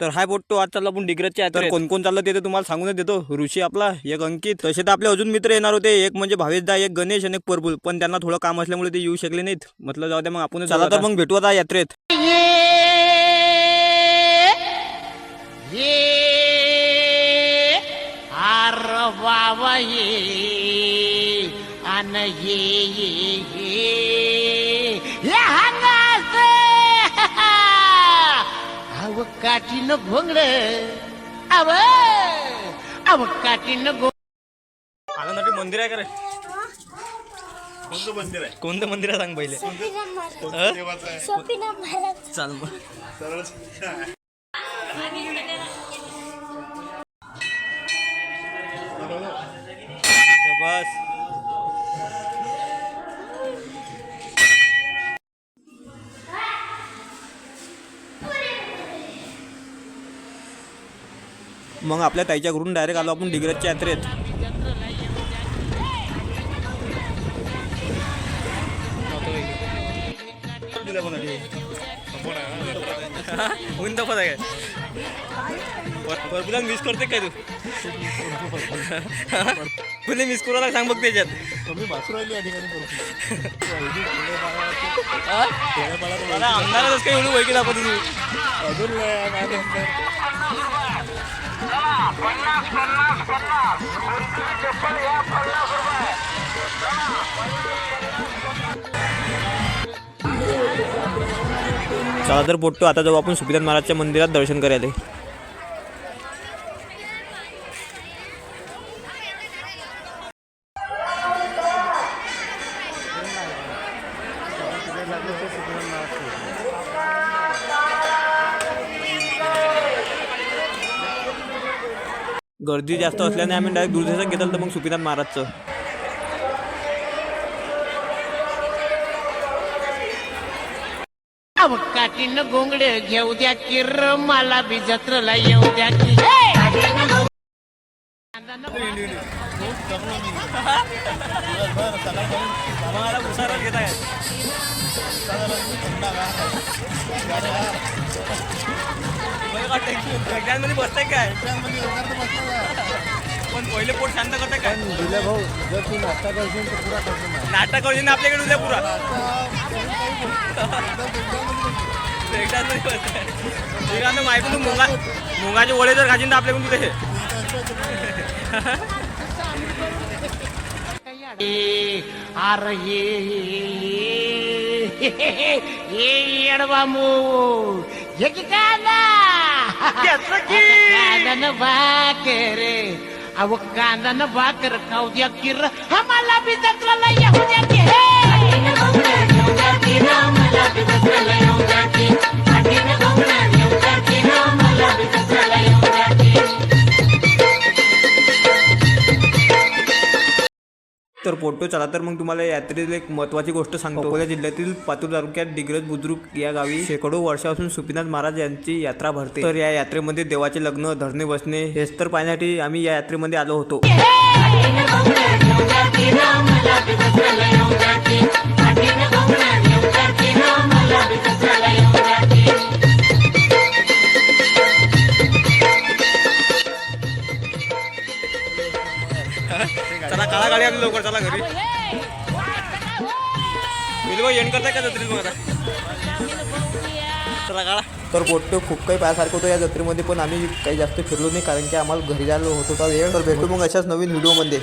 तर हाय बोटतो आज चालला आपण डिग्रजच्या तर कोण कोण चाललं ते तर तुम्हाला सांगूनच देतो ऋषी आपला एक अंकित तसे तर आपले अजून मित्र येणार होते एक म्हणजे भावेश दा एक गणेश आणि एक परबुल पण त्यांना थोडं काम असल्यामुळे ते येऊ शकले नाहीत म्हटलं जाऊ द्या मग आपण चला तर मग भेटू आता यात्रेत ये ये हंगास अव काठीनं घोंगड. अव अव काठीनं घोंगड आनंदासाठी मंदिर आहे का रे? कोणतं मंदिर आहे? कोणतं मंदिर आहे सांग पहिले? देवाचं आहे. सोपीना महाराज चाल मग. सरळ. बस मग आपल्या ताईच्या घरून डायरेक्ट आलो आपण डिग्रजच्या यात्रेत. दिलं बघा ते. कोण आहे काय मिस करते काय तू? तुला मिस करायला सांग बघ त्याच्यात. अंधारातच काही एवढी वैकी दाखवतो तू चला तर पोट्टो आता जाऊ आपण सुपिदान महाराजच्या मंदिरात दर्शन करायला. गर्दी जास्त असल्याने आम्ही डायरेक्ट दूरदेशात घेतलं तर मग सुपिनाथ महाराजचं. अव काठीनं घोंगड घेऊ द्या किर मला बी जत्रेला येऊ द्या की. बसताय काय पण पहिले पोट शांत करताय काय दिल्या भाऊ जर तू नाश्ता करशील तर पुरा करतो ना नाटक करून आपल्याकडे उद्या पुरा एकदाच नाही बसताय. ठीक आहे ना, माहिती तू मुंगा मुंगाचे वडे जर खाशील तर आपल्याकडून तुझे ए, अर ये ये येडवा मू हे की कांदा कांदा भाकर अव कांदा न भाकर खाऊ द्या किर. आम्हाला बी जत्रा फोटो चला तर मग तुम्हाला यात्रेतील एक महत्वाची गोष्ट सांगतो अकोला जिल्ह्यातील पातूर तालुक्यात डिग्रज बुद्रुक या गावी शेकडो वर्षापासून सुपिनाथ महाराज यांची यात्रा भरते तर या यात्रेमध्ये देवाचे लग्न धरणे बसणे हेच तर पाहण्यासाठी आम्ही या यात्रेमध्ये आलो होतो चला काळा गाडी आली लवकर चला घरी. बघ एंड करताय का जत्रेत मग आता? चला काळा तर पोट्टे खूप काही पायासारखं होतं या जत्रेमध्ये पण आम्ही काही जास्त फिरलो नाही कारण की आम्हाला घरी जायला होत होता वेळ. तर भेटू मग अशाच नवीन व्हिडिओमध्ये.